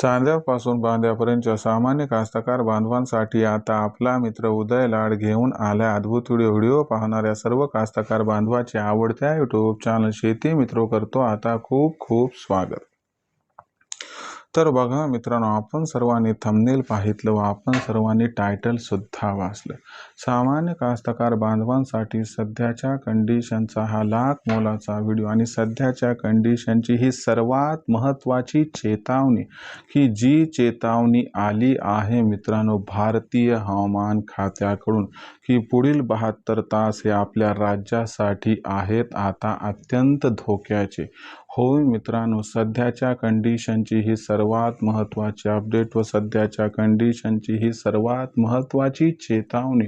चांद्यापासून बांद्यापर्यंतच्या सामान्य कास्तकार बांधवांसाठी आता आपला मित्र उदय लाड घेऊन आला अद्भुत व्हिडिओ व्हिडिओ पाहणाऱ्या सर्व कास्तकार बांधवाचे आवडत्या यूट्यूब चॅनल शेती मित्र करतो. आता खूप खूप स्वागत. तर बघा मित्रांनो आपण सर्वांनी थंबनेल पाहितलं व आपण सर्वांनी टायटलसुद्धा वाचलं. सामान्य कास्तकार बांधवांसाठी सध्याच्या कंडिशनचा हा लाख मोलाचा व्हिडिओ आणि सध्याच्या कंडिशनची ही सर्वात महत्त्वाची चेतावणी. की जी चेतावणी आली आहे मित्रांनो भारतीय हवामान खात्याकडून की पुढील बहात्तर तास हे आपल्या राज्यासाठी आहेत आता अत्यंत धोक्याचे. होय मित्रांनो सध्याच्या कंडिशनची ही सर्वात महत्त्वाची अपडेट व सध्याच्या कंडिशनची ही सर्वात महत्त्वाची चेतावणी.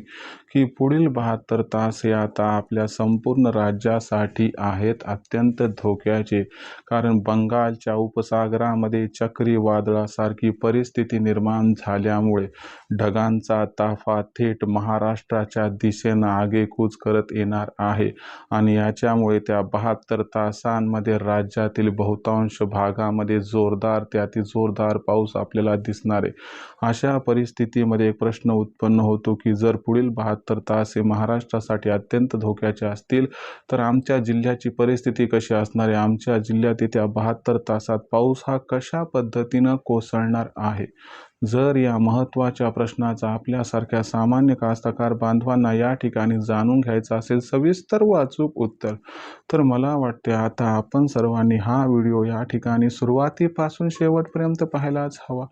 की पुढील बहात्तर तास हे आता आपल्या संपूर्ण राज्यासाठी आहेत अत्यंत धोक्याचे. कारण बंगालच्या उपसागरामध्ये चक्रीवादळासारखी परिस्थिती निर्माण झाल्यामुळे ढगांचा ताफा थेट महाराष्ट्राच्या दिशेनं आगेकूच करत येणार आहे आणि याच्यामुळे त्या बहात्तर तासांमध्ये राज्यातील बहुतांश भागामध्ये जोरदार ते अतिजोरदार पाऊस आपल्याला दिसणार आहे. अशा परिस्थितीमध्ये एक प्रश्न उत्पन्न होतो की जर पुढील बहात्तर तास हे महाराष्ट्रासाठी अत्यंत धोक्याचे असतील. तर आमच्या जिल्ह्याची परिस्थिती कशी असणार आहे? आमच्या जिल्ह्यात येत्या बहात्तर तासात पाऊस हा कशा पद्धतीनं कोसळणार आहे? जर या महत्त्वाच्या प्रश्नाचा आपल्यासारख्या सामान्य कास्तकार बांधवांना या ठिकाणी जाणून घ्यायचं असेल सविस्तर व अचूक उत्तर तर मला वाटते आता आपण सर्वांनी हा व्हिडिओ या ठिकाणी सुरुवातीपासून शेवटपर्यंत पाहायलाच हवा.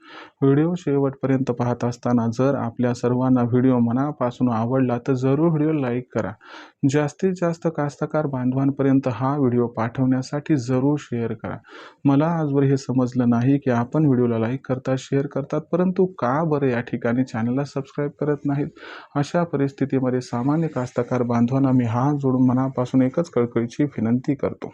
व्हिडिओ शेवटपर्यंत पाहत असताना जर आपल्या सर्वांना व्हिडिओ मनापासून आवडला तर जरूर व्हिडिओ लाईक करा. जास्तीत जास्त कास्तकार बांधवांपर्यंत हा व्हिडिओ पाठवण्यासाठी जरूर शेअर करा. मला आजवर हे समजलं नाही की आपण व्हिडिओला लाईक करतात शेअर करतात परंतु का बरं या ठिकाणी चॅनलला सबस्क्राईब करत नाहीत? अशा परिस्थितीमध्ये सामान्य कास्तकार बांधवांना मी हात जोडून मनापासून एकच कळकळीची विनंती करतो.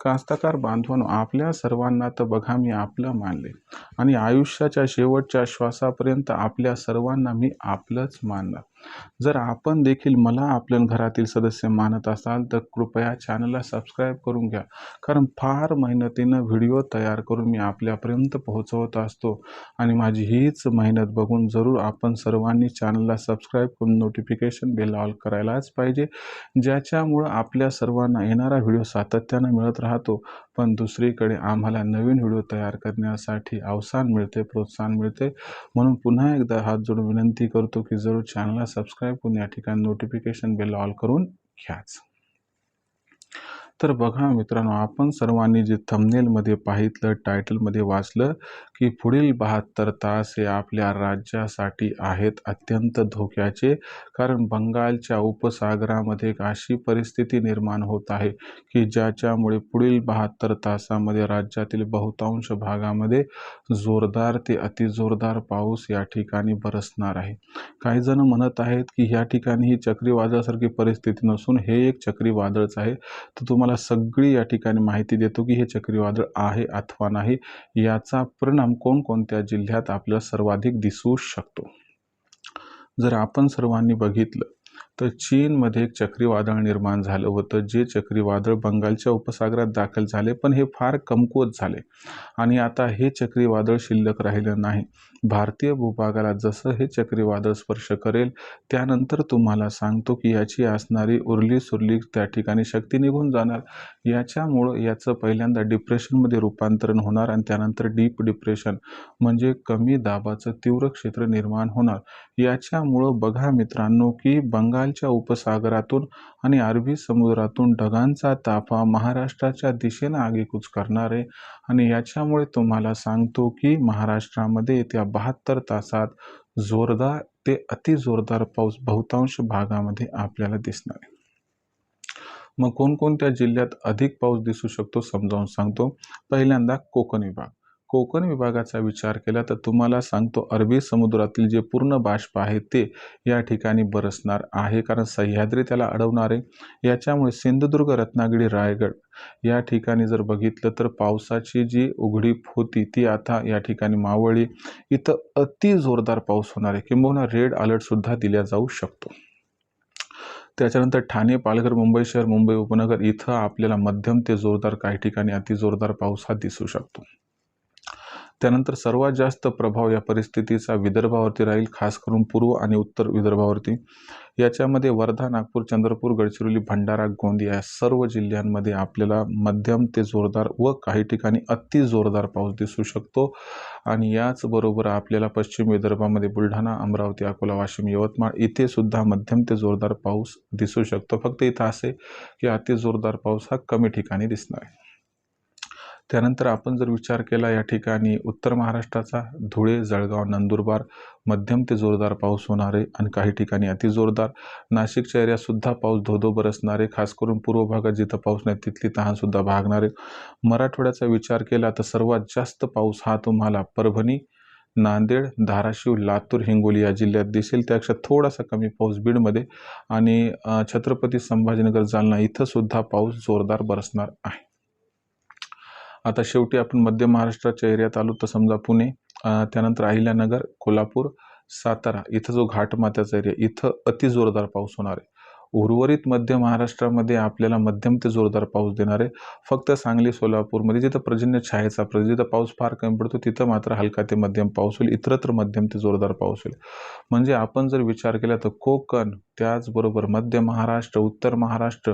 कास्तकार बांधवांनो आपल्या सर्वांना तर बघा मी आपलं मानले. आणि आयुष्याच्या शेवटच्या श्वासापर्यंत आपल्या सर्वांना मी आपलंच मानणार. जर आपण देखील मला आपल्या घरातील सदस्य मानत असाल तर कृपया चॅनलला सबस्क्राईब करून घ्या. कारण फार मेहनतीनं व्हिडिओ तयार करून मी आपल्यापर्यंत पोहोचवत असतो आणि माझी हीच मेहनत बघून जरूर आपण सर्वांनी चॅनलला सबस्क्राईब करून नोटिफिकेशन बेल ऑल करायलाच पाहिजे ज्याच्यामुळं आपल्या सर्वांना येणारा व्हिडिओ सातत्यानं मिळत राहतो. पण दुसरीकडे आम्हाला नवीन व्हिडिओ तयार करण्यासाठी अवसान मिळते प्रोत्साहन मिळते. म्हणून पुन्हा एकदा हात जोडून विनंती करतो की जरूर चॅनलला सबस्क्राईब करून या ठिकाणी नोटिफिकेशन बेल ऑल करून घ्याच. तर बघा मित्रांनो आपण सर्वांनी जे थंबनेलमध्ये पाहितलं टायटलमध्ये वाचलं की पुढील बहात्तर तास हे आपल्या राज्यासाठी आहेत अत्यंत धोक्याचे. कारण बंगालच्या उपसागरामध्ये एक अशी परिस्थिती निर्माण होत आहे की ज्याच्यामुळे पुढील बहात्तर तासामध्ये राज्यातील बहुतांश भागामध्ये जोरदार ते अतिजोरदार पाऊस या ठिकाणी बरसणार आहे. काही जण म्हणत आहेत की या ठिकाणी ही चक्रीवादळासारखी परिस्थिती नसून हे एक चक्रीवादळच आहे. तर तुम्हाला सगळी या ठिकाणी माहिती देतो की हे चक्रीवादळ आहे अथवा नाही याचा परिणाम कोणकोणत्या जिल्ह्यात आपल्याला सर्वाधिक दिसू शकतो? जर आपण सर्वांनी बघितलं तर चीनमध्ये एक चक्रीवादळ निर्माण झालं होतं जे चक्रीवादळ बंगालच्या उपसागरात दाखल झाले पण हे फार कमकुवत झाले. आणि आता हे चक्रीवादळ शिल्लक राहिलं नाही. भारतीय भूभागाला जसं हे चक्रीवादळ स्पर्श करेल त्यानंतर तुम्हाला सांगतो की याची असणारी उरली सुरली त्या ठिकाणी शक्ती निघून जाणार. याच्यामुळं याचं पहिल्यांदा डिप्रेशनमध्ये रूपांतरण होणार आणि त्यानंतर डीप डिप्रेशन म्हणजे कमी दाबाचं तीव्र क्षेत्र निर्माण होणार. याच्यामुळं बघा मित्रांनो की बंगालच्या उपसागरातून आणि अरबी समुद्रातून ढगांचा ताफा महाराष्ट्राच्या दिशेनं आगेकूच करणार आहे आणि याच्यामुळे तुम्हाला सांगतो की महाराष्ट्रामध्ये येत्या बहात्तर तासात जोरदार ते अतिजोरदार पाऊस बहुतांश भागामध्ये आपल्याला दिसणार आहे. मग कोणकोणत्या जिल्ह्यात अधिक पाऊस दिसू शकतो समजावून सांगतो. पहिल्यांदा कोकण विभाग. कोकण विभागाचा विचार केला तर तुम्हाला सांगतो अरबी समुद्रातील जे पूर्ण बाष्प आहे ते या ठिकाणी बरसणार आहे. कारण सह्याद्री त्याला अडवणार आहे. याच्यामुळे सिंधुदुर्ग रत्नागिरी रायगड या ठिकाणी जर बघितलं तर पावसाची जी उघडीप होती ती आता या ठिकाणी मावळी इथं अति जोरदार पाऊस होणार आहे. किंबहुना रेड अलर्टसुद्धा दिला जाऊ शकतो. त्याच्यानंतर ठाणे पालघर मुंबई शहर मुंबई उपनगर इथं आपल्याला मध्यम ते जोरदार काही ठिकाणी अतिजोरदार पाऊस हा दिसू शकतो. त्यानंतर सर्वात जास्त प्रभाव या परिस्थितीचा विदर्भावरती राहील खास करून पूर्व आणि उत्तर विदर्भावरती. याच्यामध्ये वर्धा नागपूर चंद्रपूर गडचिरोली भंडारा गोंदिया या सर्व जिल्ह्यांमध्ये आपल्याला मध्यम ते जोरदार व काही ठिकाणी अति जोरदार पाऊस दिसू शकतो. आणि याचबरोबर आपल्याला पश्चिम विदर्भामध्ये बुलढाणा अमरावती अकोला वाशिम यवतमाळ इथे सुद्धा मध्यम ते जोरदार पाऊस दिसू शकतो. फक्त इथं असे की अति जोरदार पाऊस हा कमी ठिकाणी दिसणार आहे. त्यानंतर आपण जर विचार केला या ठिकाणी उत्तर महाराष्ट्राचा धुळे जळगाव नंदुरबार मध्यम ते जोरदार पाऊस होणार आहे आणि काही ठिकाणी अतिजोरदार नाशिकच्या एरियातसुद्धा पाऊस धोधो बरसणार आहे खास करून पूर्व भागात जिथं पाऊस नाही तिथली तहानसुद्धा भागणार. आहे मराठवाड्याचा विचार केला तर सर्वात जास्त पाऊस हा तुम्हाला परभणी नांदेड धाराशिव लातूर हिंगोली या जिल्ह्यात दिसेल. त्यापेक्षा थोडासा कमी पाऊस बीडमध्ये आणि छत्रपती संभाजीनगर जालना इथंसुद्धा पाऊस जोरदार बरसणार आहे. आता शेवटी आपण मध्य महाराष्ट्राच्या एरियात आलो तर समजा पुणे त्यानंतर अहिल्यानगर कोल्हापूर सातारा इथं जो घाटमाथ्याचा एरिया इथं अति जोरदार पाऊस होणार आहे. उर्वरित मध्य महाराष्ट्रामध्ये आपल्याला मध्यम ते जोरदार पाऊस देणार आहे फक्त सांगली सोलापूरमध्ये जिथं पर्जन्य छायेचा जिथं पाऊस फार कमी पडतो तिथं मात्र हलका ते मध्यम पाऊस होईल इतरत्र मध्यम ते जोरदार पाऊस होईल. म्हणजे आपण जर विचार केला तर कोकण त्याचबरोबर मध्य महाराष्ट्र उत्तर महाराष्ट्र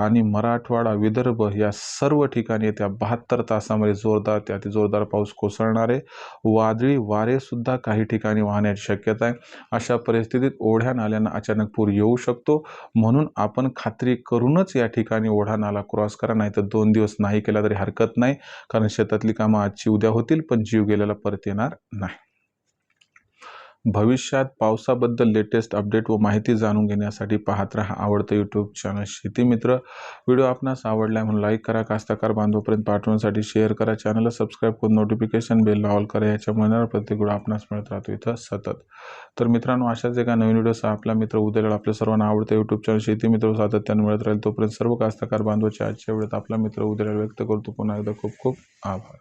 आणि मराठवाडा विदर्भ या सर्व ठिकाणी येत्या बहात्तर तासामध्ये जोरदार ते अति जोरदार पाऊस कोसळणार आहे वादळी वारेसुद्धा काही ठिकाणी वाहण्याची शक्यता आहे. अशा परिस्थितीत ओढ्या नाल्यांना अचानक पूर येऊ शकतो. म्हणून आपण खात्री करूनच या ठिकाणी ओढा नाला क्रॉस करा नाही तर दोन दिवस नाही केला तरी हरकत नाही कारण शेतातली कामं आजची उद्या होतील पण जीव गेलेला परत येणार नाही. भविष्यात पावसाबद्दल लेटेस्ट अपडेट व माहिती जाणून घेण्यासाठी पाहत राहा आवडतं यूट्यूब चॅनल शेतीमित्र व्हिडिओ आपणास आवडला म्हणून लाईक करा कास्तकार बांधवपर्यंत पाठवण्यासाठी शेअर करा. चॅनलला सबस्क्राईब करून नोटिफिकेशन बेल ऑल करा. याच्या मनावर प्रत्येक व्हिडिओ आपणास मिळत राहतो इथं सतत. तर मित्रांनो अशाच एका नवीन व्हिडिओसह आपला मित्र उद्याला आपल्या सर्वांना आवडतं यूट्यूब चॅनल शेती मित्र सातत्याने मिळत राहील. तोपर्यंत सर्व कास्तकार बांधवाच्या आजच्या वेळेत आपला मित्र उद्याला व्यक्त करतो. पुन्हा एकदा खूप खूप आभार.